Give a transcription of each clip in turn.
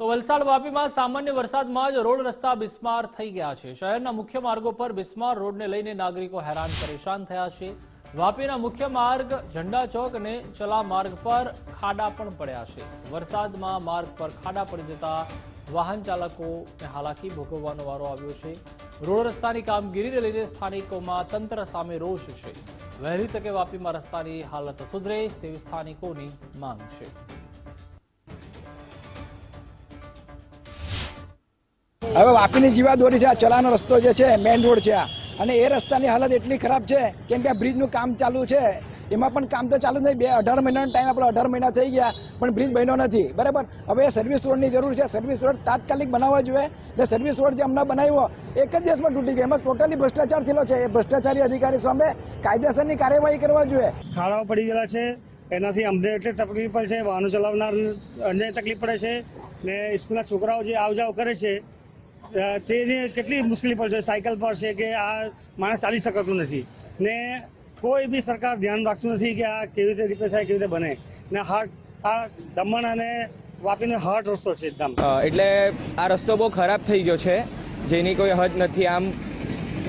તો વલસાડ વાપીમાં સામાન્ય વરસાદમાં જ રોડ રસ્તા બિસ્માર થઈ ગયા છે. શહેરના મુખ્ય માર્ગો પર બિસ્માર રોડને લઈને નાગરિકો હેરાન પરેશાન થયા છે. વાપીના મુખ્ય માર્ગ, ઝંડા ચોક અને ચલા માર્ગ પર ખાડા પણ પડ્યા છે. વરસાદમાં માર્ગ પર ખાડા પડી જતા વાહન ચાલકોને હાલાકી ભોગવવાનો વારો આવ્યો છે. રોડ રસ્તાની કામગીરીને લઈને સ્થાનિકોમાં તંત્ર સામે રોષ છે. વહેલી તકે વાપીમાં રસ્તાની હાલત સુધરે તેવી સ્થાનિકોની માંગ છે. હવે વાપીની જીવાદોરી છે, આ ચલાનો રસ્તો જે છે મેઇન રોડ છે આ. અને એ રસ્તાની હાલત એટલી ખરાબ છે, કેમ કે આ બ્રિજનું કામ ચાલુ છે. એમાં પણ કામ તો ચાલુ નહીં, બે અઢાર મહિનાનો ટાઈમ આપણે અઢાર મહિના થઈ ગયા, પણ બ્રિજ બન્યો નથી. બરાબર? હવે સર્વિસ રોડની જરૂર છે સર્વિસ રોડ તાત્કાલિક બનાવવા જોઈએ. એટલે સર્વિસ રોડ જે હમણાં બનાવ્યો, એક જ દિવસમાં તૂટી ગયો. એમાં ટોટલી ભ્રષ્ટાચાર થયેલો છે. એ ભ્રષ્ટાચારી અધિકારી સામે કાયદેસરની કાર્યવાહી કરવા જોઈએ. ખાડાઓ પડી ગયેલા છે. એનાથી અમને એટલે તકલીફ પડે છે. વાહનો ચલાવનાર અને તકલીફ પડે છે. ને સ્કૂલના છોકરાઓ જે આવ જાવ કરે છે તેને કેટલી મુશ્કેલી પડશે સાયકલ પર છે કે આ માણસ ચાલી શકતું નથી. ને કોઈ બી સરકાર ધ્યાન રાખતું નથી કે આ કેવી રીતે રિપેર થાય, કેવી રીતે બને. ને હાર્ટ આ દમણ અને વાપીનો હાર્ટ રસ્તો છે એકદમ. એટલે આ રસ્તો બહુ ખરાબ થઈ ગયો છે, જેની કોઈ હદ નથી. આમ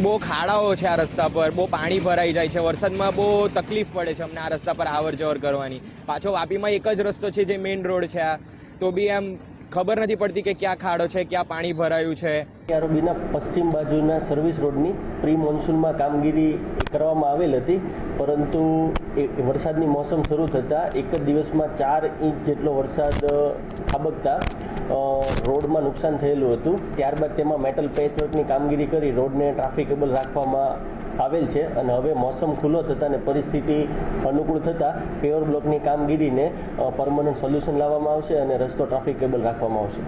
બહુ ખાડાઓ છે આ રસ્તા પર, બહુ પાણી ભરાઈ જાય છે, વરસાદમાં બહુ તકલીફ પડે છે અમને આ રસ્તા પર આવર જવર કરવાની. પાછો વાપીમાં એક જ રસ્તો છે જે મેઇન રોડ છે આ. તો બી આમ ખબર નથી પડતી કે ક્યાં ખાડો છે, ક્યાં પાણી ભરાયું છે. આરોબીના પશ્ચિમ બાજુના સર્વિસ રોડની પ્રી મોન્સૂનમાં કામગીરી કરવામાં આવેલ હતી, પરંતુ વરસાદની મોસમ શરૂ થતાં એક જ દિવસમાં ચાર ઇંચ જેટલો વરસાદ ખાબકતા રોડમાં નુકસાન થયેલું હતું. ત્યારબાદ તેમાં મેટલ પેચવર્કની કામગીરી કરી, રોડને ટ્રાફિકેબલ રાખવામાં આવેલ છે અને હવે મોસમ ખુલ્લો થતાં અને પરિસ્થિતિ અનુકૂળ થતાં પેવર બ્લોકની કામગીરીને પરમનન્ટ સોલ્યુશન લાવવામાં આવશે અને રસ્તો ટ્રાફિક કેબલ રાખવામાં આવશે.